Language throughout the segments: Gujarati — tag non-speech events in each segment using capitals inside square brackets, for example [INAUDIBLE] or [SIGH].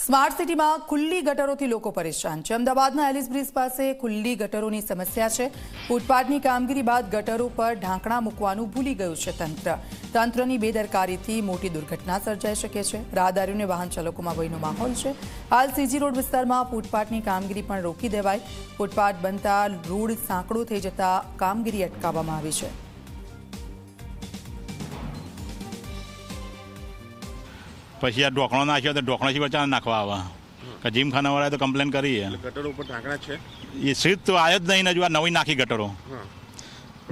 સ્માર્ટ સિટીમાં ખુલ્લી ગટરોથી લોકો પરેશાન છે. અમદાવાદના એલિસ બ્રિજ પાસે ખુલ્લી ગટરોની સમસ્યા છે. ફૂટપાથની કામગીરી બાદ ગટરો પર ઢાંકણા મૂકવાનું ભૂલી ગયું છે તંત્ર. તંત્રની બેદરકારીથી મોટી દુર્ઘટના સર્જાઈ શકે છે. રાહદારીઓને વાહન ચાલકોમાં ભયનો માહોલ છે. હાલ સીજી રોડ વિસ્તારમાં ફૂટપાથની કામગીરી પણ રોકી દેવાય ફૂટપાથ બનતા રોડ સાંકડો થઈ જતા કામગીરી અટકાવવામાં આવી છે. પછી આ ઢોકણો નાખ્યો તો ઢોકણાથી બચાવ નાખવા આવે કે જીમખાનાવાળાએ તો કમ્પ્લેન કરી. ગટરો ઉપર ઢાંકણા છે? એ સીટ તો આવ્યો જ નહીં ને હજુ આ નવી નાખી ગટરો.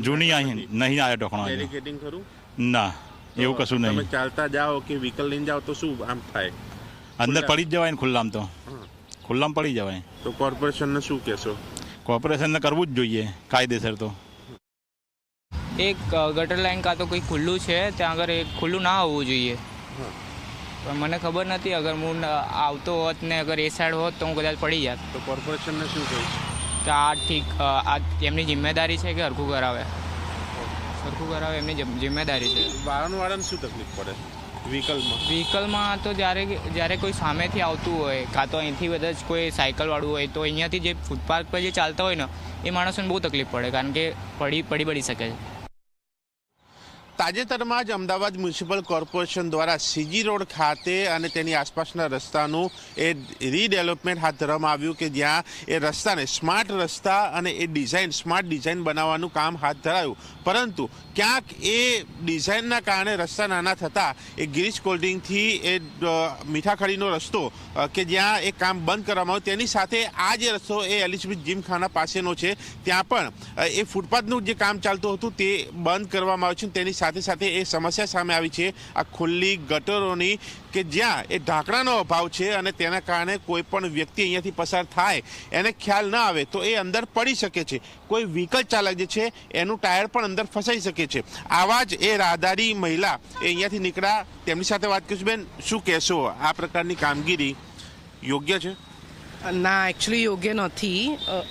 જૂની અહીં નહીં આવ્યો ઢોકણો હજુ. બેરિકેડિંગ ખરું? ના એવું કશું તમે નહીં ચાલતા જાઓ કે વ્હીકલ લઈને જાઓ તો શું આમ થાય? અંદર પડી જ જવાય ને ખુલ્લામ તો. ખુલ્લામાં પડી જવાય. તો કોર્પોરેશનને શું કહેશો? કોર્પોરેશનને કરવું જ જોઈએ કાયદેસર તો. એક ગટર લાઈન કાં તો કંઈ ખુલ્લું છે ત્યાં આગળ એક ખુલ્લું ના હોવું જોઈએ. હા. પણ મને ખબર નથી અગર હું આવતો હોત ને અગર એ સાઈડ હોત તો હું કદાચ પડી જાત. તો કોર્પોરેશનને શું કહીશ કે આ ઠીક આ એમની જિમ્મેદારી છે કે હરખું કરાવે? સરખું કરાવે એમની જિમ્મેદારી છે. વાહનવાળાને શું તકલીફ પડે વ્હીકલમાં વ્હીકલમાં તો જ્યારે જ્યારે કોઈ સામેથી આવતું હોય કાં તો અહીંથી બધા જ કોઈ સાયકલવાળું હોય તો અહીંયાથી જે ફૂટપાથ પર જે ચાલતા હોય ને એ માણસોને બહુ તકલીફ પડે કારણ કે પડી પડી પડી શકે છે. તાજેતરમાં જ અમદાવાદ મ્યુનિસિપલ કોર્પોરેશન દ્વારા સીજી રોડ ખાતે અને તેની આસપાસના રસ્તાનું એ રીડેવલપમેન્ટ હાથ ધરવામાં આવ્યું કે જ્યાં એ રસ્તાને સ્માર્ટ રસ્તા અને એ ડિઝાઇન, સ્માર્ટ ડિઝાઇન બનાવવાનું કામ હાથ ધરાયું. પરંતુ ક્યાંક એ ડિઝાઇનના કારણે રસ્તા નાના થતાં એ ગિરીશ કોલ્ડિંગથી એ મીઠાખડીનો રસ્તો કે જ્યાં એ કામ બંધ કરવામાં આવ્યું, તેની સાથે આ જે રસ્તો એ એલિઝબેથ જીમખાના પાસેનો છે, ત્યાં પણ એ ફૂટપાથનું જે કામ ચાલતું હતું તે બંધ કરવામાં આવ્યું છે તેની સાથે સાથે એ સમસ્યા સામે આવી છે. આ ખુલ્લી ગટરોની કે જ્યાં એ ઢાંકણાનો અભાવ છે અને તેના કારણે કોઈ પણ વ્યક્તિ અહીંયાથી પસાર થાય એને ખ્યાલ ન આવે તો એ અંદર પડી શકે છે. કોઈ વ્હીકલ ચાલક જે છે એનું ટાયર પણ અંદર ફસાઈ શકે છે. આવા જ એ રાહદારી મહિલા એ અહીંયાથી નીકળ્યા. તેમની સાથે વાત કરીશું. બેન શું કહેશો? આ પ્રકારની કામગીરી યોગ્ય છે? ના એકચ્યુઅલી યોગ્ય નથી.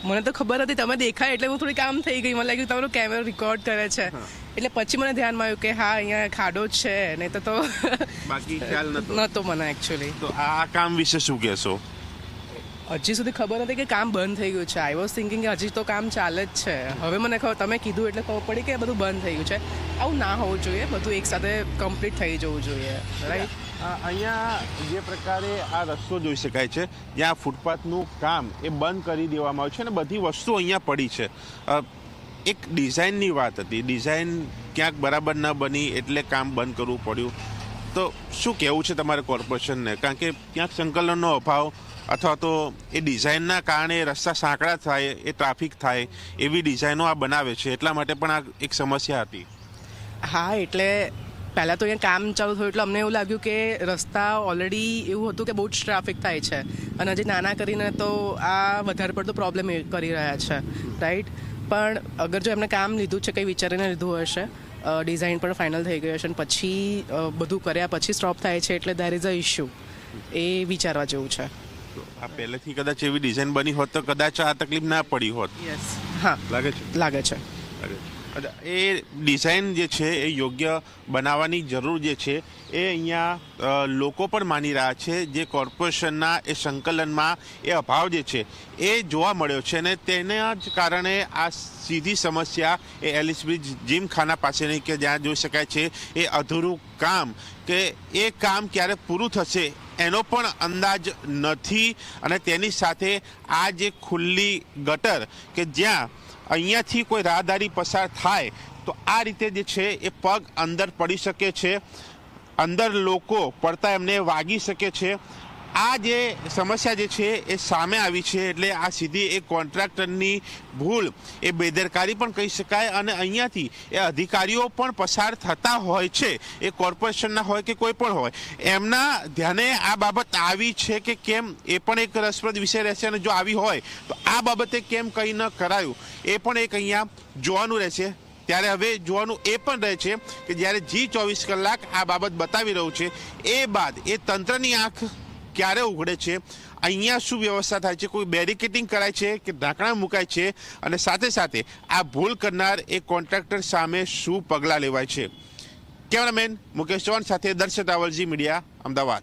મને તો ખબર હતી તમે દેખાય એટલે હું થોડી કામ થઈ ગઈ. મને લાગ્યું તમારો કેમેરો રેકોર્ડ કરે છે. એટલે પછી મને ધ્યાનમાં આવ્યું કે હા અહીંયા ખાડો છે નહીં તો તો [LAUGHS] બાકી ખ્યાલ નતો. નતો મને એકચ્યુઅલી તો આ કામ વિશે શું કહેશો? હજી સુધી ખબર નથી કે કામ બંધ થઈ ગયું છે. આઈ વોઝ થિંકિંગ કે હજી તો કામ ચાલે જ છે. હવે મને ખબર તમે કીધું એટલે ખબર પડી કે બધું બંધ થઈ ગયું છે. આવું ના હોવું જોઈએ બધું એકસાથે કમ્પ્લીટ થઈ જવું જોઈએ રાઈટ અહીંયા જે પ્રકારે આ રસ્તો જોઈ શકાય છે જ્યાં ફૂટપાથનું કામ એ બંધ કરી દેવામાં આવ્યું છે અને બધી વસ્તુઓ અહીંયા પડી છે. એક ડિઝાઇનની વાત હતી. ડિઝાઇન ક્યાંક બરાબર ન બની એટલે કામ બંધ કરવું પડ્યું. તો શું કહેવું છે તમારે કોર્પોરેશનને કારણ કે ક્યાંક સંકલનનો અભાવ અથવા તો એ ડિઝાઇનના કારણે રસ્તા સાંકડા થાય, એ ટ્રાફિક થાય, એવી ડિઝાઇનો આ બનાવે છે. એટલા માટે પણ આ એક સમસ્યા હતી. હા, એટલે પહેલાં તો અહીંયા કામ ચાલુ થયું એટલે અમને એવું લાગ્યું કે રસ્તા ઓલરેડી એવું હતું કે બહુ જ ટ્રાફિક થાય છે. અને હજી નાના કરીને તો આ વધારે પડતો પ્રોબ્લેમ કરી રહ્યા છે. રાઈટ પણ અગર જો એમને કામ લીધું છે કંઈ વિચારીને લીધું હશે ડિઝાઇન પણ ફાઇનલ થઈ ગયું હશે અને પછી બધું કર્યા પછી સ્ટોપ થાય છે એટલે દેર ઇઝ અ ઇશ્યુ એ વિચારવા જેવું છે. આ પહેલેથી કદાચ એવી ડિઝાઇન બની હોત તો કદાચ આ તકલીફ ના પડી હોત. યસ હા. લાગે છે. લાગે છે. એ ડિઝાઇન જે છે, એ યોગ્ય બનાવવાની જરૂર જે છે, એ અહીંયા લોકો પણ માની રહ્યા છે જે કોર્પોરેશનના એ સંકલનમાં એ અભાવ જે છે, એ જોવા મળ્યો છે અને તેના જ કારણે આ સીધી સમસ્યા એ એલિસ બ્રિજ જીમખાના પાસેની કે જ્યાં જોઈ શકાય છે, એ અધૂરું કામ કે એ કામ ક્યારે પૂરું થશે એનો પણ અંદાજ નથી અને તેની સાથે આ જે ખુલ્લી ગટર કે જ્યાં અહીંયાથી કોઈ રાહદારી પસાર થાય તો આ રીતે જે છે એ પગ અંદર પડી શકે છે. અંદર લોકો પડતા એમને વાગી શકે છે. આ જે સમસ્યા જે છે એ સામે આવી છે એટલે આ સીધી એ કોન્ટ્રાક્ટરની ભૂલ. એ બેદરકારી પણ કહી શકાય અને અહીંયાથી એ અધિકારીઓ પણ પસાર થતા હોય છે. એ કોર્પોરેશનના હોય કે કોઈ પણ હોય. એમના ધ્યાને આ બાબત આવી છે કે કેમ એ પણ એક રસપ્રદ વિષય રહેશે અને જો આવી હોય તો આ બાબતે કેમ કંઈ ન કરાયું? એ પણ એક અહીંયા જોવાનું રહેશે. ત્યારે હવે જોવાનું એ પણ રહે છે કે જ્યારે જી ચોવીસ કલાક આ બાબત બતાવી રહ્યું છે, એ બાદ એ તંત્રની આંખ ક્યારે ઉઘડે છે? અહીંયા શું વ્યવસ્થા થાય છે? કોઈ બેરિકેટિંગ કરાય છે કે ઢાંકણા મુકાય છે? અને સાથે સાથે આ ભૂલ કરનાર એ કોન્ટ્રાક્ટર સામે શું પગલાં લેવાય છે? કેમેરામેન મુકેશ ચૌહાણ સાથે દર્શક રાવલજી મીડિયા, અમદાવાદ.